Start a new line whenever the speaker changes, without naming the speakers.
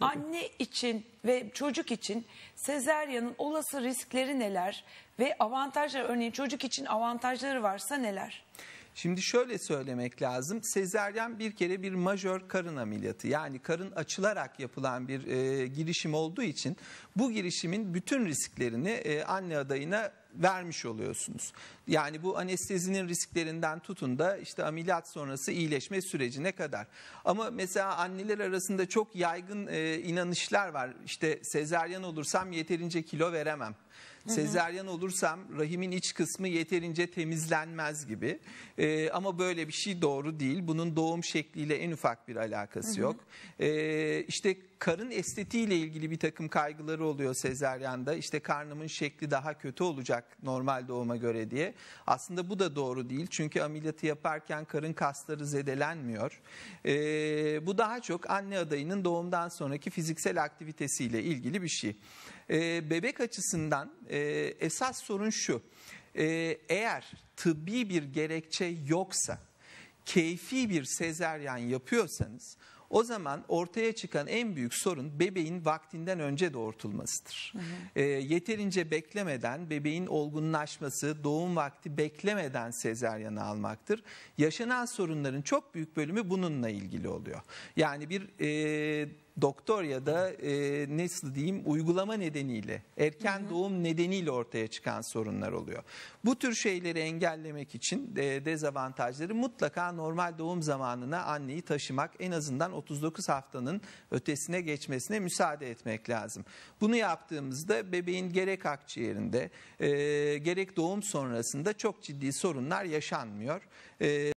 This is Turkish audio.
Anne için ve çocuk için sezeryanın olası riskleri neler ve avantajları örneğin çocuk için avantajları varsa neler?
Şimdi şöyle söylemek lazım. Sezeryen bir kere bir majör karın ameliyatı. Yani karın açılarak yapılan bir e, girişim olduğu için bu girişimin bütün risklerini e, anne adayına vermiş oluyorsunuz. Yani bu anestezinin risklerinden tutun da işte ameliyat sonrası iyileşme sürecine kadar. Ama mesela anneler arasında çok yaygın e, inanışlar var. İşte sezeryan olursam yeterince kilo veremem. Sezeryan olursam rahimin iç kısmı yeterince temizlenmez gibi. Ee, ama böyle bir şey doğru değil. Bunun doğum şekliyle en ufak bir alakası yok. Ee, işte karın estetiğiyle ilgili bir takım kaygıları oluyor sezeryanda. İşte karnımın şekli daha kötü olacak normal doğuma göre diye. Aslında bu da doğru değil. Çünkü ameliyatı yaparken karın kasları zedelenmiyor. Ee, bu daha çok anne adayının doğumdan sonraki fiziksel aktivitesiyle ilgili bir şey. Ee, bebek açısından e, esas sorun şu. Ee, eğer tıbbi bir gerekçe yoksa, keyfi bir sezeryan yapıyorsanız o zaman ortaya çıkan en büyük sorun bebeğin vaktinden önce doğurtulmasıdır. Ee, yeterince beklemeden bebeğin olgunlaşması, doğum vakti beklemeden sezeryanı almaktır. Yaşanan sorunların çok büyük bölümü bununla ilgili oluyor. Yani bir e, doktor ya da e, nasıl diyeyim uygulama nedeniyle erken doğum nedeniyle ortaya çıkan sorunlar oluyor. Bu tür şeyleri engellemek için e, dezavantajları mutlaka normal doğum zamanına anneyi taşımak en azından 39 haftanın ötesine geçmesine müsaade etmek lazım. Bunu yaptığımızda bebeğin gerek akciğerinde e, gerek doğum sonrasında çok ciddi sorunlar yaşanmıyor. E,